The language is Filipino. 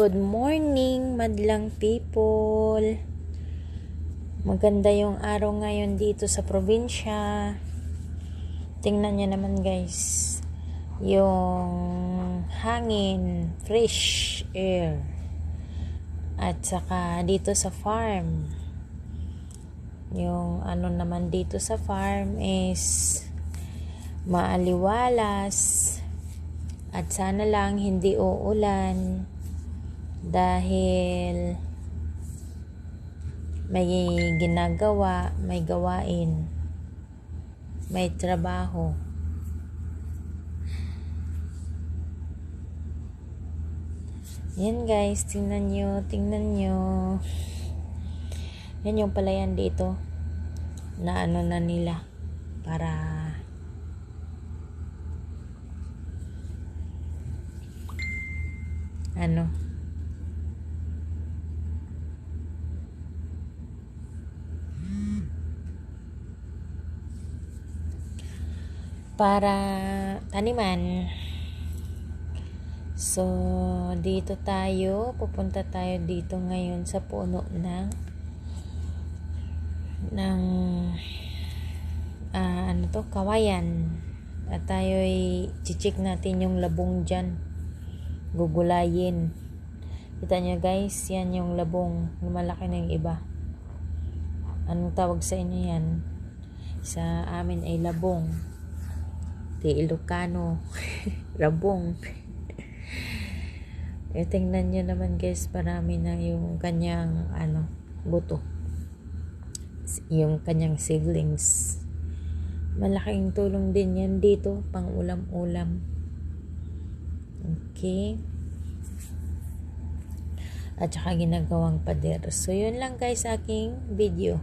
Good morning, madlang people. Maganda yung araw ngayon dito sa probinsya. Tingnan niyo naman guys. Yung hangin, fresh air. At saka dito sa farm. Yung ano naman dito sa farm is maaliwalas. At sana lang hindi uulan dahil may ginagawa, may gawain, may trabaho. Yan guys, tingnan nyo, tingnan nyo. Yan yung palayan dito na ano na nila para ano para taniman. So dito tayo. Pupunta tayo dito ngayon sa puno ng ng ah, ano to? Kawayan. At tayo ay chichik natin yung labong dyan. Gugulayin. Kita nyo guys yan yung labong. Lumalaki na yung iba. Anong tawag sa inyo yan? Sa amin ay labong di Ilocano labong eh tingnan nyo naman guys marami na yung kanyang ano buto. Yung kanyang siblings malaking tulong din yan dito pang ulam-ulam okay. At saka ginagawang pader. So yun lang guys aking video